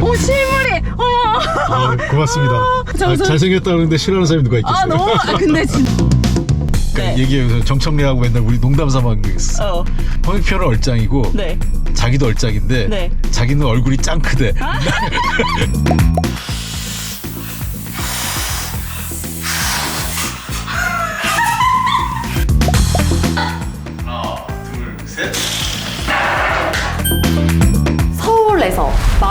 오 실물이 어머 아, 고맙습니다. 저 아, 우선- 잘생겼다는데 싫어하는 사람이 누가 있겠어요? 아 너무 아, 근데 진짜 그러니까 네. 얘기해요. 정청래하고 맨날 우리 농담 삼아 한게 있어. 어, 홍익표는 얼짱이고 네. 자기도 얼짱인데 네. 자기는 얼굴이 짱 크대.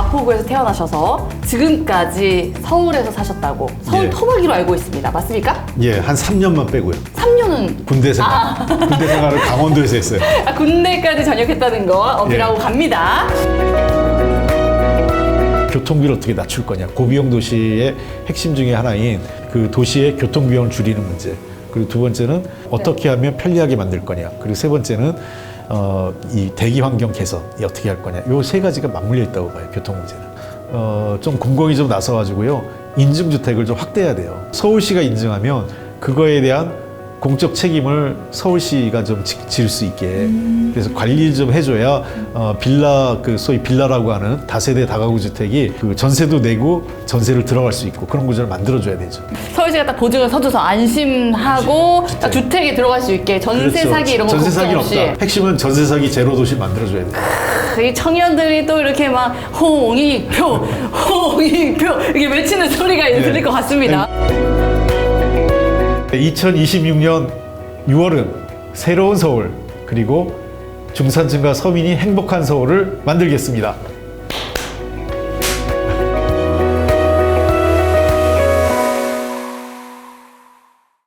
마포구에서 태어나셔서 지금까지 서울에서 사셨다고 서울 예. 토박이로 알고 있습니다. 맞습니까? 예, 한 3년만 빼고요. 3년은 군대 생활. 군대 생활을 강원도에서 했어요. 아, 군대까지 전역했다는 거 어필하고 예. 갑니다. 교통비를 어떻게 낮출 거냐. 고비용 도시의 핵심 중에 하나인 그 도시의 교통비용을 줄이는 문제. 그리고 두 번째는 어떻게 하면 편리하게 만들 거냐. 그리고 세 번째는 어, 이 대기 환경 개선 이 어떻게 할 거냐. 요 세 가지가 맞물려 있다고 봐요. 교통 문제는. 어, 좀 공공이 좀 나서 가지고요. 인증 주택을 좀 확대해야 돼요. 서울시가 인증하면 그거에 대한 공적 책임을 서울시가 좀 질 수 있게 그래서 관리 좀 해줘야 어, 빌라 그 소위 빌라라고 하는 다세대 다가구 주택이 그 전세도 내고 전세를 들어갈 수 있고 그런 구조를 만들어줘야 되죠. 서울시가 딱 보증을 서줘서 안심하고 딱 주택에 들어갈 수 있게 전세 그렇죠. 사기 이런 거 전세 사기는 없이. 핵심은 전세 사기 제로 도시 만들어줘야 돼. 이 청년들이 또 이렇게 막 홍익표 홍익표 이렇게 외치는 소리가 네. 들릴 것 같습니다. 2026년 6월은 새로운 서울 그리고 중산층과 서민이 행복한 서울을 만들겠습니다.